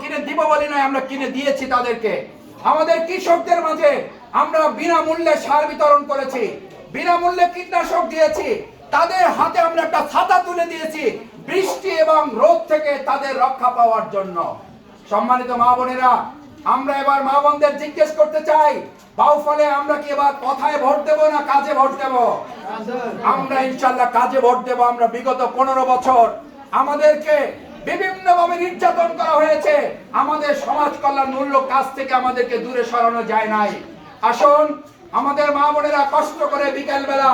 কিনে দিব বলি নয়, আমরা কিনে দিয়েছি তাদেরকে। আমাদের কৃষকদের মাঝে আমরা বিনামূল্যে সার বিতরণ করেছি, বিনামূল্যে কীটনাশক দিয়েছি, তাদের হাতে আমরা একটা ছাতা তুলে দিয়েছি বৃষ্টি এবং রোদ থেকে তাদের রক্ষা পাওয়ার জন্য। সম্মানিত মা বোনেরা, আমরা এবার মা বোনদের জিজ্ঞেস করতে চাই, বাউফলে আমরা কি এবার কথায় ভোট দেব না কাজে ভোট দেব? আমরা ইনশাল্লাহ কাজে ভোট দেব, আমরা বিগত পনেরো বছর আমাদেরকে বিভিন্ন ভাবে নির্যাতন করা হয়েছে। আমাদের সমাজ কল্যাণ মূল্য কাজ থেকে আমাদেরকে দূরে সরানো যায় নাই। আসুন, আমাদের মা বোনেরা কষ্ট করে বিকেল বেলা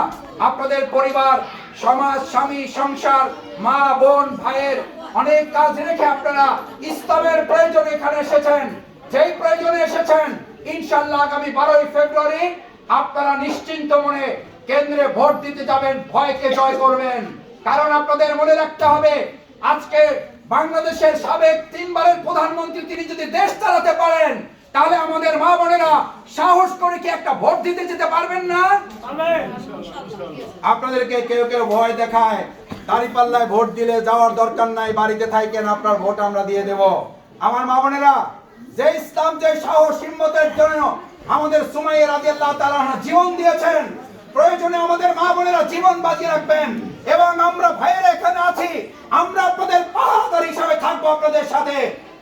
আপনাদের পরিবার, সমাজ, স্বামী, সংসার, মা, বোন, ভাইয়ের অনেক কাজ রেখে আপনারা ইসলামের প্রয়োজনে এখানে এসেছেন। যেই প্রয়োজনে এসেছেন ইনশাল্লাহ আগামী বারোই ফেব্রুয়ারি আপনারা নিশ্চিন্ত মনে কেন্দ্রে ভোট দিতে যাবেন, ভয়কে জয় করবেন। কারণ আপনাদের মনে রাখতে হবে, আজকে বাংলাদেশের সাবেক তিনবারের প্রধানমন্ত্রী তিনি যদি দেশ চালাতে পারেন, তাহলে আমাদের মা বোনেরা সাহস করে কি একটা ভোট দিতে যেতে পারবেন না? আপনাদেরকে কেউ কেউ ভয় দেখায়, দাঁড়িপাল্লায় ভোট দিলে যাওয়ার দরকার নাই, বাড়িতে থাকেন আপনার ভোট আমরা দিয়ে দেব। আমার মা বোনেরা, যে ইসলাম, যে সাহস, হিম্মতের জন্য আমাদের সুমাইয়ের রাদিয়াল্লাহু তাআলা জীবন দিয়েছেন, প্রয়োজনে আমাদের মা বোনেরা জীবন বাজি রাখবেন। এবং আমরা ভাইয়েরা এখানে আছি, আমরা আপনাদের থাকব আপনাদের সাথে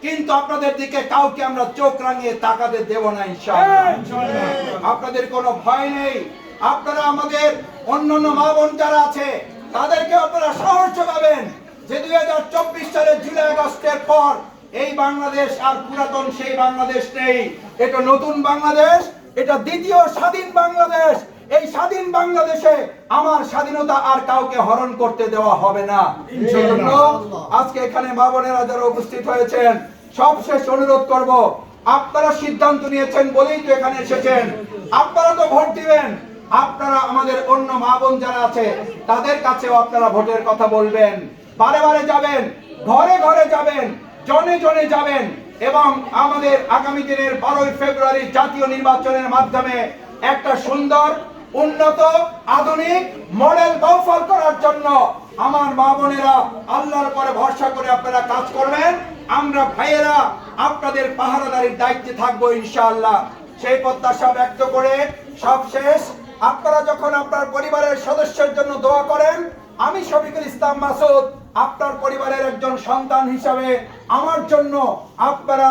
কিন্তু আপনাদের দিকে কাউকে আমরা চোখ রাঙিয়ে তাকাতে দেব না ইনশাআল্লাহ। আপনাদের কোনো ভয় নেই। আপনারা আমাদের অন্যান্য মা বোন যারা আছে তাদেরকে আপনারা সাহস যোগাবেন যে দুই হাজার চব্বিশ সালের জুলাই আগস্টের পর এই বাংলাদেশ আর পুরাতন সেই বাংলাদেশ নেই। এটা নতুন বাংলাদেশ এটা দ্বিতীয় স্বাধীন বাংলাদেশ। বাংলাদেশে আমার স্বাধীনতা আর কাউকে হরণ করতে দেওয়া হবে না। আজকে এখানে মা বোনেরা যারা উপস্থিত হয়েছেন সবশেষ অনুরোধ করব আপনারা সিদ্ধান্ত নিয়েছেন বলেই তো এখানে এসেছেন। আপনারা তো ভোট দিবেন। আপনারা আমাদের অন্য মা বোন যারা আছে তাদের কাছেও আপনারা ভোটের কথা বলবেন। বারে বারে যাবেন ঘরে ঘরে যাবেন জনে জনে যাবেন এবং আমাদের আগামী দিনের বারোই ফেব্রুয়ারি জাতীয় নির্বাচনের মাধ্যমে একটা সুন্দর উন্নত, আধুনিক, মডেল বহুফল করার জন্য আমার মা বোনেরা আল্লাহর পরে ভরসা করে আপনারা কাজ করবেন। আমরা ভাইয়েরা আপনাদের পাহারাদারির দায়িত্বে থাকব ইনশাআল্লাহ। সেই প্রত্যাশা ব্যক্ত করে সব শেষ। আপনারা যখন আপনার পরিবারের সদস্যের জন্য দোয়া করেন, আমি শফিকুল ইসলাম মাসুদ, আপনার পরিবারের একজন সন্তান হিসাবে আমার জন্য আপনারা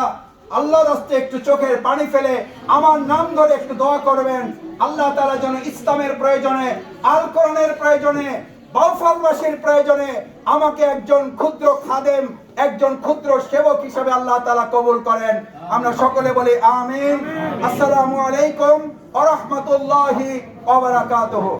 আল্লাহর হস্তে একটু চোখের পানি ফেলে আমার নাম ধরে একটু দোয়া করবেন। আল্লাহ তাআলা যেন ইসলামের প্রয়োজনে আল কোরআনের প্রয়োজনে, বাউফলবাসীর প্রয়োজনে আমাকে একজন ক্ষুদ্র খাদেম, একজন ক্ষুদ্র সেবক হিসেবে আল্লাহ তালা কবুল করেন। আমরা সকলে বলি আমিন। আসসালামু আলাইকুম ওয়া রাহমাতুল্লাহি